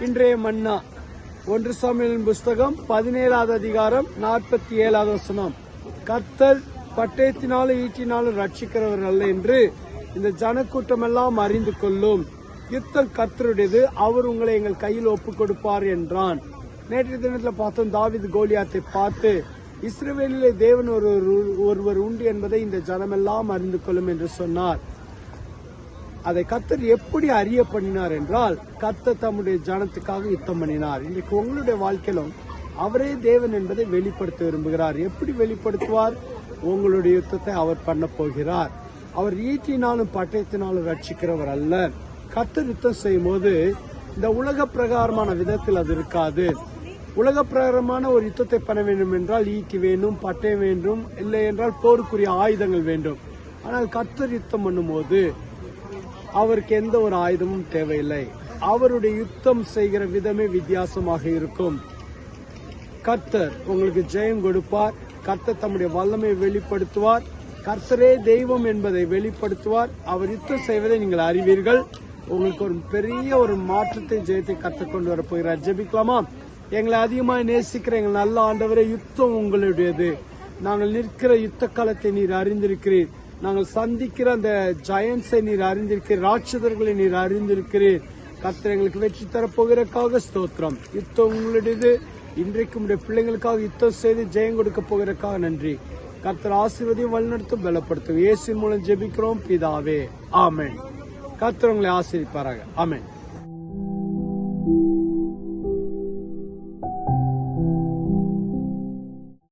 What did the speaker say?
இன்றைய மன்னா. ஒன்று சாமியின் புஸ்தகம் பதினேழாவது அதிகாரம் நாற்பத்தி ஏழாவது வசனம். கர்த்தர் பட்டயத்தினாலும் ஈட்டினாலும் ரட்சிக்கிறவர் அல்ல என்று இந்த ஜனக்கூட்டமெல்லாம் அறிந்து கொள்ளும். யுத்தம் கர்த்தருடையது அவர் உங்களை எங்கள் கையில் ஒப்பு கொடுப்பார் என்றான். நேற்றைய தினத்தில் பார்த்தோம் தாவித் கோலியாத்தை பார்த்து இஸ்ரேலிலே தேவன் ஒரு ஒருவர் உண்டு என்பதை இந்த ஜனமெல்லாம் அறிந்து கொள்ளும் என்று சொன்னார். அதை கத்தர் எப்படி அறிய பண்ணினார் என்றால் கத்தர் தம்முடைய ஜனத்துக்காக யுத்தம் பண்ணினார். இன்றைக்கு உங்களுடைய வாழ்க்கையிலும் அவரே தேவன் என்பதை வெளிப்படுத்த விரும்புகிறார். எப்படி வெளிப்படுத்துவார்? உங்களுடைய யுத்தத்தை அவர் பண்ண போகிறார். அவர் ஈட்டினாலும் பட்டயத்தினாலும் ரட்சிக்கிறவர் அல்ல. கத்தர் யுத்தம் செய்யும் போது இந்த உலக பிரகாரமான விதத்தில் அது இருக்காது. உலக பிரகாரமான ஒரு யுத்தத்தை பண்ண வேண்டும் என்றால் ஈட்டி வேண்டும் பட்டயம் வேண்டும் இல்லை என்றால் போருக்குரிய ஆயுதங்கள் வேண்டும். ஆனால் கத்தர் யுத்தம் பண்ணும்போது அவருக்கு எந்த ஒரு ஆயுதமும் தேவையில்லை. அவருடைய யுத்தம் செய்கிற விதமே வித்தியாசமாக இருக்கும். கர்த்தர் உங்களுக்கு ஜெயம் கொடுப்பார். கர்த்தர் தம்முடைய வல்லமை வெளிப்படுத்துவார். கர்த்தரே தெய்வம் என்பதை வெளிப்படுத்துவார். அவர் யுத்தம் செய்வதை நீங்கள் அறிவீர்கள். உங்களுக்கு ஒரு பெரிய ஒரு மாற்றத்தை ஜெயத்தை கற்றுக்கொண்டு கொண்டு போகிறார். ஜெபிக்கலாமா? எங்களை அதிகமாக நேசிக்கிற எங்கள் நல்ல ஆண்டவரே யுத்தம் உங்களுடையது. நாங்கள் நிற்கிற யுத்த காலத்தை நீர் அறிந்திருக்கிறீர். நாங்கள் சந்திக்கிற அந்த ஜயன்ஸை நீர் அறிந்திருக்கிறீர் ராட்சதர்களை நீர் அறிந்திருக்கிறீர். கத்திர எங்களுக்கு வெற்றி தரப்போகிறக்காக ஸ்தோத்திரம். யுத்தம் உங்களுடையது. இன்றைக்கு உடைய பிள்ளைங்களுக்காக யுத்தம் செய்து ஜெயம் கொடுக்க போகிறக்காக நன்றி. கத்தர் ஆசீர்வதியும் வழிநடத்தும் பலப்படுத்தும். இயேசு மூலம் ஜெபிக்கிறோம் பிதாவே. ஆமென். கர்த்தர் உங்களை ஆசீர்விப்பாராக. ஆமென்.